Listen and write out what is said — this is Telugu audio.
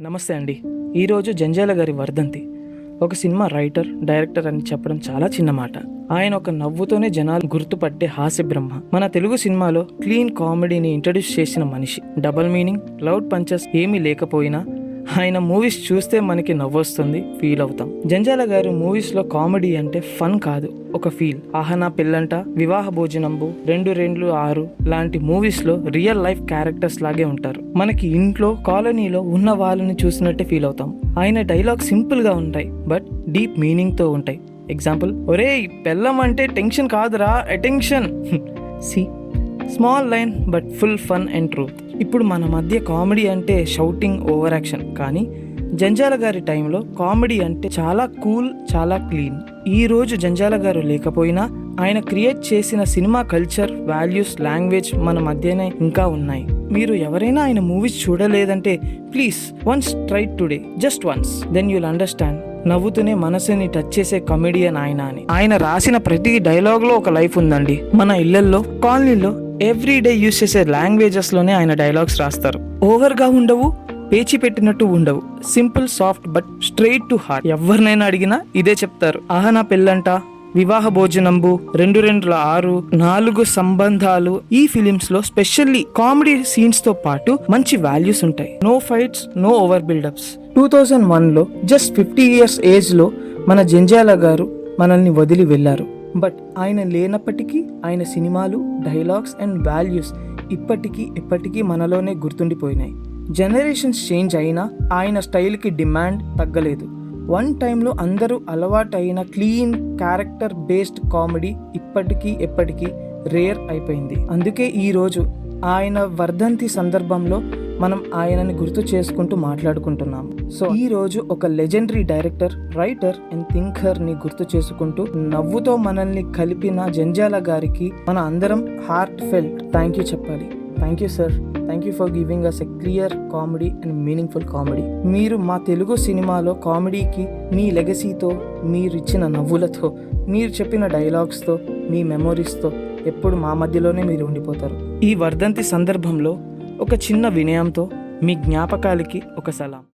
నమస్తే అండి. ఈరోజు జంజాల గారి వర్ధంతి. ఒక సినిమా రైటర్ డైరెక్టర్ అని చెప్పడం చాలా చిన్న మాట. ఆయన ఒక నవ్వుతోనే జనాలు గుర్తుపట్టే హాస్య బ్రహ్మ. మన తెలుగు సినిమాలో క్లీన్ కామెడీని ఇంట్రడ్యూస్ చేసిన మనిషి. డబల్ మీనింగ్ లౌడ్ పంచెస్ ఏమీ లేకపోయినా ఆయన మూవీస్ చూస్తే మనకి నవ్వొస్తుంది ఫీల్ అవుతాం. జంజాల గారు మూవీస్లో కామెడీ అంటే ఫన్ కాదు ఒక ఫీల్ ఆహనా పిల్లంట వివాహ భోజనంబు రెండు రెండు ఆరు లాంటి మూవీస్లో రియల్ లైఫ్ క్యారెక్టర్స్ లాగే ఉంటారు. మనకి ఇంట్లో కాలనీలో ఉన్న వాళ్ళని చూసినట్టే ఫీల్ అవుతాం. ఆయన డైలాగ్ సింపుల్గా ఉంటాయి బట్ డీప్ మీనింగ్తో ఉంటాయి. ఎగ్జాంపుల్ ఒరే పెళ్ళం అంటే టెన్షన్ కాదురా attention see small line but full fun and truth ఇప్పుడు మన మధ్య కామెడీ అంటే షౌటింగ్ ఓవర్ యాక్షన్ కానీ జంజాల గారి టైంలో కామెడీ అంటే చాలా కూల్ చాలా క్లీన్. ఈ రోజు జంజాల గారు లేకపోయినా ఆయన క్రియేట్ చేసిన సినిమా కల్చర్ వాల్యూస్ లాంగ్వేజ్ మన మధ్యనే ఇంకా ఉన్నాయి. మీరు ఎవరైనా ఆయన movies చూడలేదంటే please once try today just once. Then you'll understand. నవ్వుతూనే మనసుని టచ్ చేసే కమెడియన్ ఆయన అని. ఆయన రాసిన ప్రతి డైలాగ్లో ఒక లైఫ్ ఉందండి. మన ఇళ్ళల్లో కాలనీలో ఎవ్రీ డే యూస్ చేసే లాంగ్వేజెస్లోనే ఆయన డైలాగ్స్ రాస్తారు. ఓవర్గా ఉండవు పేచి పెట్టినట్టు ఉండవు. Simple soft but straight to heart ఎవరినైనా అడిగినా ఇదే చెప్తారు. ఆహా నా పెళ్ళంట వివాహ భోజనంబు రెండు రెండుల ఆరు నాలుగు సంబంధాలు. ఈ ఫిలిమ్స్లో స్పెషల్లీ కామెడీ సీన్స్తో పాటు మంచి వాల్యూస్ ఉంటాయి. No fights no over buildups two thousand వన్లో జస్ట్ ఫిఫ్టీ ఇయర్స్ ఏజ్లో మన జంజాల గారు మనల్ని వదిలి వెళ్ళారు. బట్ ఆయన లేనప్పటికీ ఆయన సినిమాలు డైలాగ్స్ అండ్ వాల్యూస్ ఇప్పటికీ ఎప్పటికీ మనలోనే గుర్తుండిపోయినాయి. జనరేషన్స్ చేంజ్ అయినా ఆయన స్టైల్కి డిమాండ్ తగ్గలేదు. వన్ టైంలో అందరూ అలవాటైన క్లీన్ క్యారెక్టర్ బేస్డ్ కామెడీ ఇప్పటికీ ఎప్పటికీ రేర్ అయిపోయింది. అందుకే ఈరోజు ఆయన వర్ధంతి సందర్భంలో మనం ఆయనని గుర్తు చేసుకుంటూ మాట్లాడుకుంటున్నాం. సో ఈ రోజు ఒక లెజెండరీ డైరెక్టర్ రైటర్ అండ్ థింకర్ని గుర్తు చేసుకుంటూ నవ్వుతో మనల్ని కలిపిన జంజాల గారికి మన అందరం హార్ట్ ఫెల్ థ్యాంక్ యూ చెప్పాలి. Thank you sir thank you for giving us a clear comedy and meaningful comedy మీరు మా తెలుగు సినిమాలో కామెడీకి మీ లెగసీతో మీరు ఇచ్చిన నవ్వులతో మీరు చెప్పిన డైలాగ్స్తో మీ మెమొరీస్తో ఎప్పుడు మా మధ్యలోనే మీరు ఉండిపోతారు. ఈ వర్ధంతి సందర్భంలో ఒక చిన్న వినయంతో మీ జ్ఞాపకాలకి ఒక సలాం.